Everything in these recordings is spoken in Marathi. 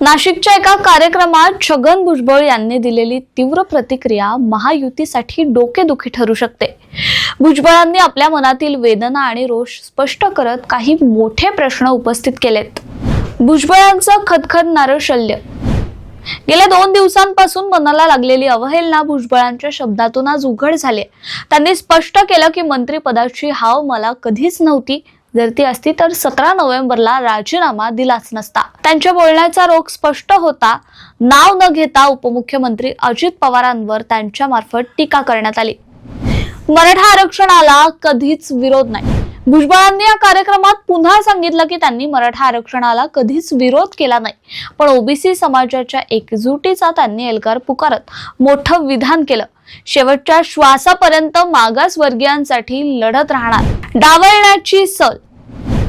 नाशिकच्या एका कार्यक्रमात छगन भुजबळ यांनी दिलेली तीव्र प्रतिक्रिया महायुतीसाठी डोकेदुखी ठरू शकते. भुजबळांनी आपल्या मनातील वेदना आणि रोष स्पष्ट करत काही मोठे प्रश्न उपस्थित केलेत. भुजबळांचं खदखदणारं शल्य. गेल्या दोन दिवसांपासून मनाला लागलेली अवहेलना भुजबळांच्या शब्दातून आज उघड झाली त्यांनी स्पष्ट केलं की मंत्रिपदाची हाव मला कधीच नव्हती. जर ती असती तर सतरा नोव्हेंबरला राजीनामा दिलाच नसता. त्यांच्या बोलण्याचा रोग स्पष्ट होता. नाव न घेता उपमुख्यमंत्री अजित पवारांवर त्यांच्या मार्फत टीका करण्यात आली. मराठा आरक्षणाला कधीच विरोध नाही. भुजबळांनी या कार्यक्रमात पुन्हा सांगितलं की त्यांनी मराठा आरक्षणाला कधीच विरोध केला नाही. पण ओबीसी समाजाच्या एकजुटीचा त्यांनी एल्गार पुकारत मोठं विधान केलं. शेवटच्या श्वासापर्यंत मागासवर्गीयांसाठी लढत राहणार. डावळण्याची सल.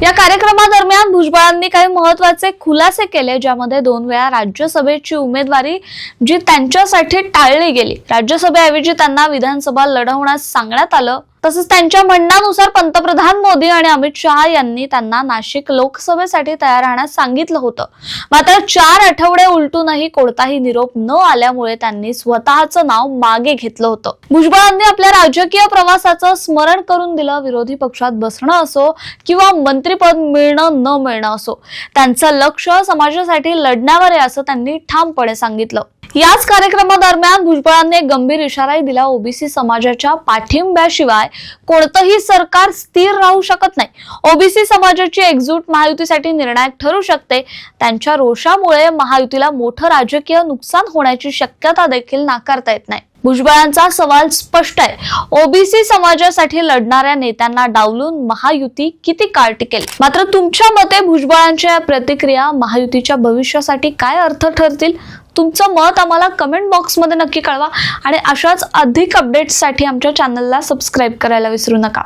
या कार्यक्रमादरम्यान भुजबळांनी काही महत्त्वाचे खुलासे केले ज्यामध्ये दोन वेळा राज्यसभेची उमेदवारी जी त्यांच्यासाठी टाळली गेली. राज्यसभेऐवजी त्यांना विधानसभा लढवण्यास सांगण्यात आलं. तसंच त्यांच्या म्हणण्यानुसार पंतप्रधान मोदी आणि अमित शहा यांनी त्यांना नाशिक लोकसभेसाठी तयार राहण्यास सांगितलं होतं. मात्र चार आठवडे उलटूनही कोणताही निरोप न आल्यामुळे त्यांनी स्वतःचं नाव मागे घेतलं होतं. भुजबळांनी आपल्या राजकीय प्रवासाचं स्मरण करून दिलं विरोधी पक्षात बसणं असो किंवा मंत्रीपद मिळणं न मिळणं असो. त्यांचं लक्ष समाजासाठी लढण्यावर आहे असं त्यांनी ठामपणे सांगितलं. याच कार्यक्रमादरम्यान भुजबळांनी एक गंभीर इशाराही दिला. ओबीसी समाजाच्या पाठिंब्याशिवाय कोणतंही सरकार स्थिर राहू शकत नाही. ओबीसी समाजाची एकजूट महायुतीसाठी निर्णायक ठरू शकते. त्यांच्या रोषामुळे महायुतीला मोठं राजकीय नुकसान होण्याची शक्यता देखील नाकारता येत नाही. भुजबळांचा सवाल स्पष्ट आहे. ओबीसी समाजासाठी लढणाऱ्या नेत्यांना डावलून महायुती किती काळ टिकेल? मात्र तुमच्या मते भुजबळांच्या या प्रतिक्रिया महायुतीच्या भविष्यासाठी काय अर्थ ठरतील? तुमचं मत आम्हाला कमेंट बॉक्समध्ये नक्की कळवा आणि अशाच अधिक अपडेट्ससाठी आमच्या चॅनलला सबस्क्राईब करायला विसरू नका.